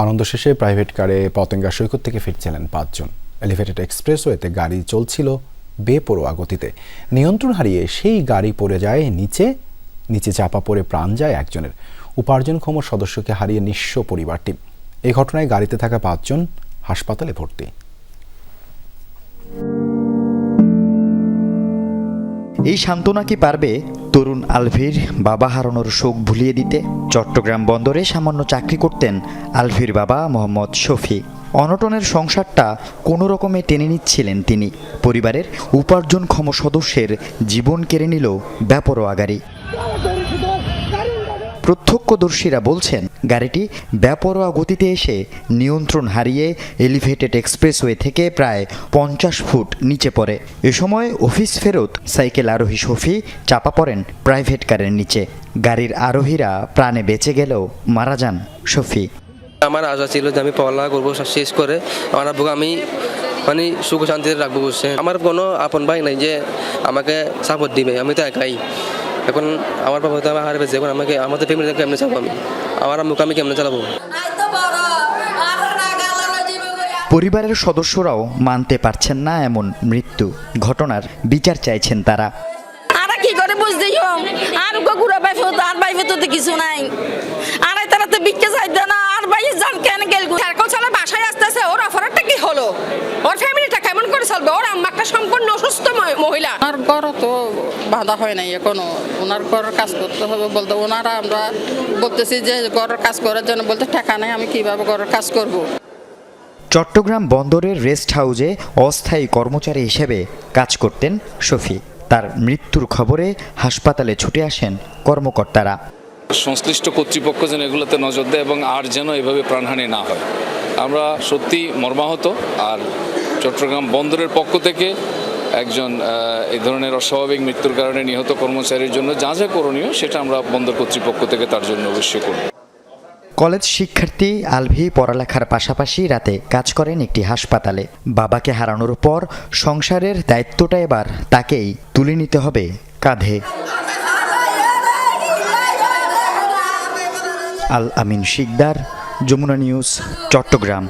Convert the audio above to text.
আনন্দ শেষে প্রাইভেট কারে পতেঙ্গা সৈকত থেকে ফিরছিলেন পাঁচজন। এলিভেটেড এক্সপ্রেসওয়েতে গাড়ি চলছিল বেপরোয়া গতিতে। নিয়ন্ত্রণ হারিয়ে সেই গাড়ি পড়ে যায় নিচে নিচে চাপা পড়ে প্রাণ যায় একজনের। উপার্জনক্ষম সদস্যকে হারিয়ে নিঃস্ব পরিবারটি। এই ঘটনায় গাড়িতে থাকা পাঁচজন হাসপাতালে ভর্তি। এই সান্ত্বনা কি পারবে? তরুণ আলভির বাবা হারানোর শোক ভুলিয়ে দিতে চট্টগ্রাম বন্দরে সামান্য চাকরি করতেন আলভির বাবা মোহাম্মদ শফি। অনটনের সংসারটা কোনো রকমে টেনে নিচ্ছিলেন তিনি। পরিবারের উপার্জনক্ষম সদস্যের জীবন কেড়ে নিল ব্যাপর গাড়ি প্রত্যক্ষদর্শীরা বলছেন, গাড়িটি ব্যাপরোয়া গতিতে এসে নিয়ন্ত্রণ হারিয়ে এলিভেটেড এক্সপ্রেসওয়ে থেকে প্রায় পঞ্চাশ ফুট নিচে পড়ে। এ সময় অফিস ফেরত সাইকেল আরোহী শফি চাপা পড়েন প্রাইভেট কারের নিচে। গাড়ির আরোহীরা প্রাণে বেঁচে গেলেও মারা যান শফি। আমার আশা ছিল যে আমি পড়ালেখা করব শেষ করে আমার আমি মানে সুখ শান্তিতে রাখব বুঝছে আমার কোনো আপন ভাই নাই যে আমাকে সাপোর্ট দিবে, আমি তো একাই। এখন আমার বাবা তো আমার হারে পেয়েছে এখন আমাকে আমাদের ফ্যামিলিতে কেমনে চালাবো আমি? আমার আম্মুকে আমি কেমনে চালাবো? পরিবারের সদস্যরাও মানতে পারছেন না এমন মৃত্যু ঘটনার বিচার চাইছেন তারা। আর কি করে বুঝতে আর গুড়া পাই আর পাই তো কিছু নাই। আর তারা তো বিকে যাইতো না আর ভাই জান কেন গেল সাইকেল চালা বাসায় আসতেছে ওর অফারটা কি হলো? ওর ফ্যামিলিটা কেমন করে চলবে? ওর আম্মা একটা সম্পূর্ণ মহিলা। ওনার ঘর তো বাধা হয় নাই এখনও। ওনার ঘরের কাজ করতে হবে বলতে ওনারা আমরা বলতেছি যে ঘরের কাজ করার জন্য বলতে টাকা নেই আমি কীভাবে ঘরের কাজ করব। চট্টগ্রাম বন্দরের রেস্ট হাউজে অস্থায়ী কর্মচারী হিসেবে কাজ করতেন শফি। তার মৃত্যুর খবরে হাসপাতালে ছুটে আসেন কর্মকর্তারা। সংশ্লিষ্ট কর্তৃপক্ষ যেন এগুলোতে নজর দেয় এবং আর যেন এভাবে প্রাণহানি না হয়। আমরা সত্যি মর্মাহত। আর চট্টগ্রাম বন্দরের পক্ষ থেকে একজন এই ধরনের অস্বাভাবিক মৃত্যুর কারণে নিহত কর্মচারীর জন্য যা যা করণীয় সেটা আমরা বন্দর কর্তৃপক্ষ থেকে তার জন্য অবশ্যই করব। কলেজ শিক্ষার্থী আলভি পড়ালেখার পাশাপাশি রাতে কাজ করেন একটি হাসপাতালে। বাবাকে হারানোর পর সংসারের দায়িত্বটা এবার তাকেই তুলে নিতে হবে কাঁধে। আল আমিন শিকদার, যমুনা নিউজ, চট্টগ্রাম।